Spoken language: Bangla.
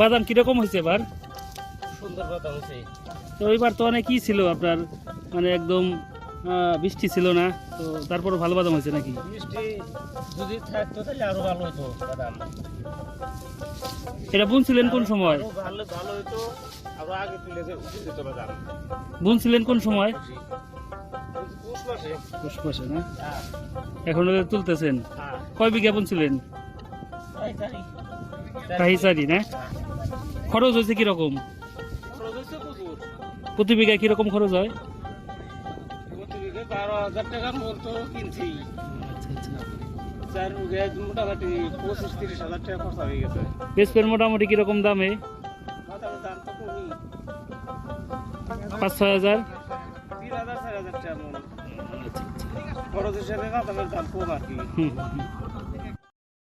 বাদাম কীরকম হয়েছে এবার? সুন্দর কথা হচ্ছে তো এবার তো অনেক কি ছিল আপনার মানে একদম বৃষ্টি ছিল না তো তারপরে ভালো বাদাম হয়েছে নাকি? বৃষ্টি যদি থাকতো তাহলে আরও ভালো হতো বাদাম। এটা বুনছিলেন কোন সময়? ভালো ভালো হতো আরও আগে তুলে যে উঠে যেত বাদাম। বুনছিলেন কোন সময়? পুষ মাসে। না? হ্যাঁ। এখন তুলতেছেন। হ্যাঁ। কয় বিঘা বুনছিলেন? না? খরচ হয়েছে কীরকম? প্রতি বিঘা কীরকম খরচ হয়? বারো হাজার টাকার মতো কিনছি চার বিঘে মোটামুটি পঁচিশ তিরিশ হাজার টাকা খরচা হয়ে গেছে বেসপের মোটামুটি কীরকম দামে? পাঁচ ছয় হাজার? তিন হাজার চার হাজার টাকা খরচ হিসেবে দাম কম আর কি।